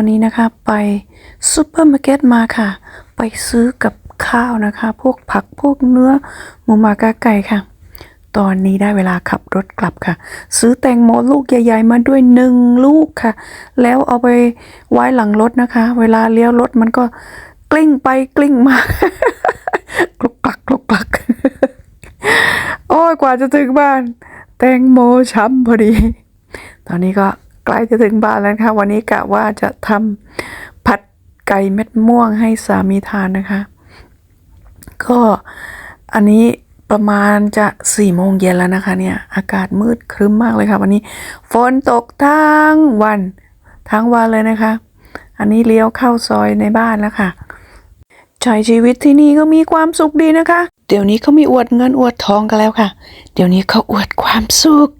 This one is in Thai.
อนนี้นะคะไปซูเปอร์มาร์เก็ตมาค่ะ ไปซื้อกับข้าวนะคะ พวกผักพวกเนื้อหมูหมากาไก่ค่ะ ตอนนี้ได้เวลาขับรถกลับค่ะ ซื้อแตงโมลูกใหญ่ ๆ มาด้วยหนึ่งลูกค่ะ แล้วเอาไปไว้หลังรถนะคะ เวลาเลี้ยวรถมันก็กลิ้งไปกลิ้งมากลุกกลักกลุกกลักโอ้ยกว่าจะถึงบ้าน แตงโมช้ำพอดี ตอนนี้ก็ ล้จะถึงบ้านแล้วนะคะวันนี้กะว่าจะทำผัดไก่เม็ดม่วงให้สามีทานนะคะ ก็อันนี้ประมาณจะสี่โมงเย็นแล้วนะคะเนี่ย อากาศมืดครึ้มมากเลยค่ะ วันนี้ฝนตกทั้งวัน ทั้งวันเลยนะคะ อันนี้เลี้ยวเข้าซอยในบ้านแล้วค่ะใช้ชีวิตที่นี่ก็มีความสุขดีนะคะ เดี๋ยวนี้เขามีอวดเงินอวดทองกันแล้วค่ะ เดี๋ยวนี้เขาอวดความสุข